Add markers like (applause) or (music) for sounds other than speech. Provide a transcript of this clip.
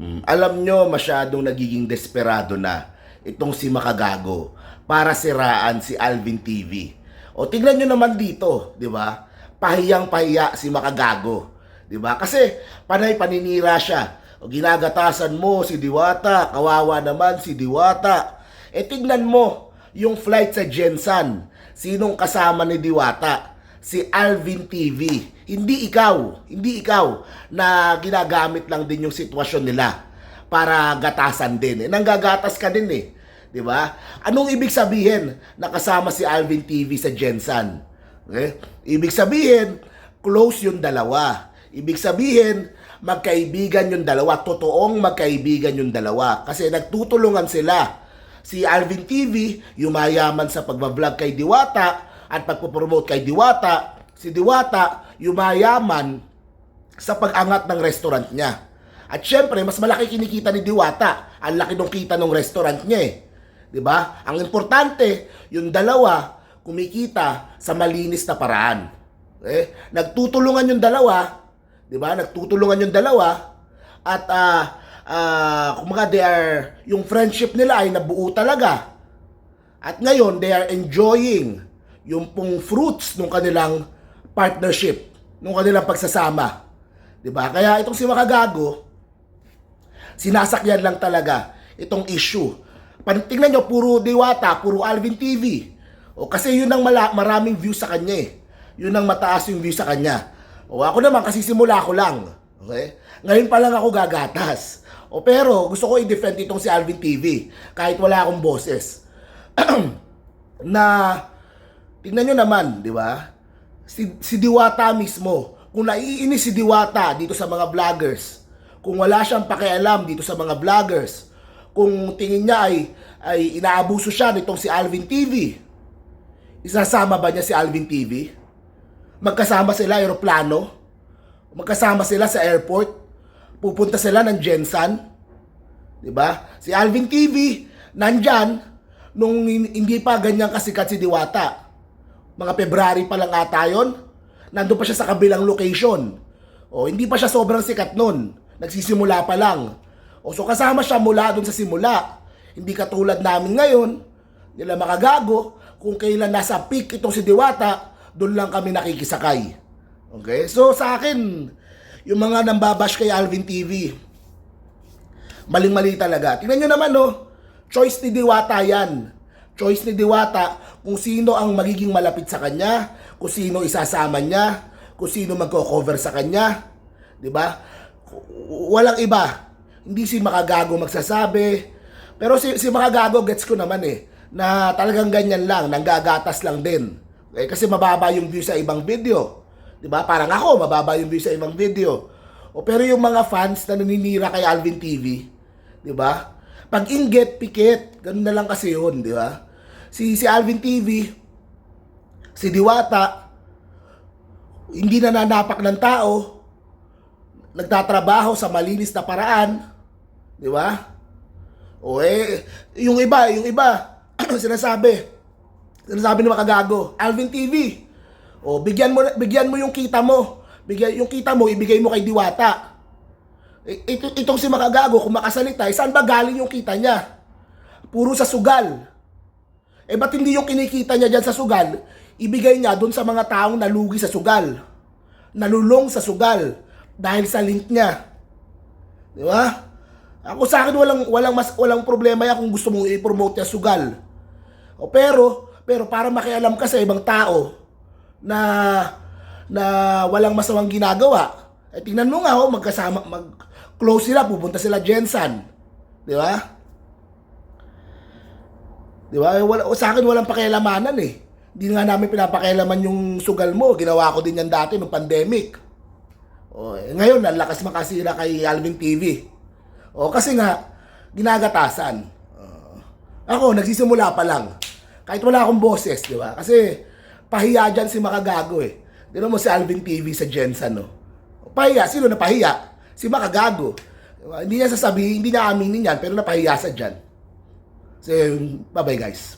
Mm, alam nyo, masyadong nagiging desperado na itong si Makagago para siraan si Alvin TV. O tignan nyo naman dito, di ba? Pahiyang pahiya si Makagago. Di ba? Kasi panay paninira siya. O ginagatasan mo si Diwata, kawawa naman si Diwata. E tignan mo yung flight sa Jensan. Sinong kasama ni Diwata? Si Alvin TV. Hindi ikaw, hindi ikaw na ginagamit lang din yung sitwasyon nila para gatasan din. Eh, nanggagatas ka din eh. 'Di ba? Anong ibig sabihin na kasama si Alvin TV sa Jensan? Okay? Ibig sabihin, close yung dalawa. Ibig sabihin, magkaibigan yung dalawa. Totoong magkaibigan yung dalawa. Kasi nagtutulungan sila. Si Alvin TV, yumayaman sa pagbablog kay Diwata at pagpopromote kay Diwata. Si Diwata, yumayaman sa pag-angat ng restaurant niya. At syempre, mas malaki kinikita ni Diwata. Ang laki ng kita ng restaurant niya eh. 'Di ba? Ang importante, yung dalawa kumikita sa malinis na paraan. Eh, nagtutulungan yung dalawa, 'di ba? Nagtutulungan yung dalawa at ah ah kumaga they are yung friendship nila ay nabuo talaga. At ngayon, they are enjoying yung pong fruits ng kanilang partnership, ng kanilang pagsasama. 'Di ba? Kaya itong si Makagago, sinasakyan lang talaga itong issue. Pan- Tingnan nyo, puro Diwata, puro Alvin TV. O kasi yun ang mala- maraming views sa kanya eh. Yun ang mataas yung views sa kanya. O ako naman, kasi simula ko lang. Okay? Ngayon pa lang ako gagatas. O pero, gusto ko i-defend itong si Alvin TV. Kahit wala akong boses. (clears throat) na, tingnan nyo naman, di ba? Si, si Diwata mismo, kung naiinis si Diwata dito sa mga vloggers, kung wala siyang pakialam dito sa mga vloggers, kung tingin niya ay, ay inaabuso siya nitong si Alvin TV, isasama ba niya si Alvin TV? Magkasama sila aeroplano? Magkasama sila sa airport? Pupunta sila ng Jensan? 'Di ba? Si Alvin TV nandyan nung hin- hindi pa ganyan kasikat si Diwata. Mga February pa lang ata yun. Nandun pa siya sa kabilang location. O hindi pa siya sobrang sikat nun. Nagsisimula pa lang. O so kasama siya mula dun sa simula. Hindi katulad namin ngayon, nila makagago, kung kailan nasa peak itong si Diwata, doon lang kami nakikisakay. Okay? So sa akin, yung mga nambabash kay Alvin TV, maling-mali talaga. Tingnan nyo naman, no? Choice ni Diwata yan. Choice ni Diwata kung sino ang magiging malapit sa kanya, kung sino isasama niya, kung sino magko-cover sa kanya. 'Di ba? Walang iba. Hindi si Makagago magsasabi. Pero si, si Makagago, gets ko naman eh, na talagang ganyan lang, nanggagatas lang din. Eh, kasi mababa yung view sa ibang video. 'Di ba? Parang ako, mababa yung view sa ibang video. O pero yung mga fans na naninira kay Alvin TV, 'di ba? Pag inget, pikit, ganun na lang kasi yun, 'di ba? Si si Alvin TV, si Diwata, hindi na nanapak ng tao, nagtatrabaho sa malinis na paraan, 'di ba? O eh, yung iba, yung iba, (clears throat) sinasabi, sinasabi ng makagago, Alvin TV, o bigyan mo, bigyan mo yung kita mo, bigyan yung kita mo, ibigay mo kay Diwata. Ito, itong si makagago, kung makasalita, eh, saan ba galing yung kita niya? Puro sa sugal. Eh ba't hindi yung kinikita niya dyan sa sugal, ibigay niya doon sa mga taong nalugi sa sugal. Nalulong sa sugal dahil sa link niya. Di ba? Ako sa akin walang walang mas walang problema yan kung gusto mong i-promote yung sugal. O pero pero para makialam ka sa ibang tao na na walang masamang ginagawa. Eh tingnan mo nga oh, magkasama mag close sila, pupunta sila Jensan. Di ba? Di ba? Wala, sa akin walang pakialamanan eh. Hindi nga namin pinapakialaman yung sugal mo. Ginawa ko din yan dati nung pandemic. O, eh, ngayon, ang makasira kay Alvin TV. O, kasi nga, ginagatasan. O, ako, nagsisimula pa lang. Kahit wala akong boses, di ba? Kasi, pahiya dyan si Makagago eh. Di mo si Alvin TV sa Jensen, no? Pahiya. Sino na pahiya? Si Makagago. Diba? Hindi niya sasabihin, hindi niya aminin yan, pero napahiya sa dyan. So, bye-bye guys.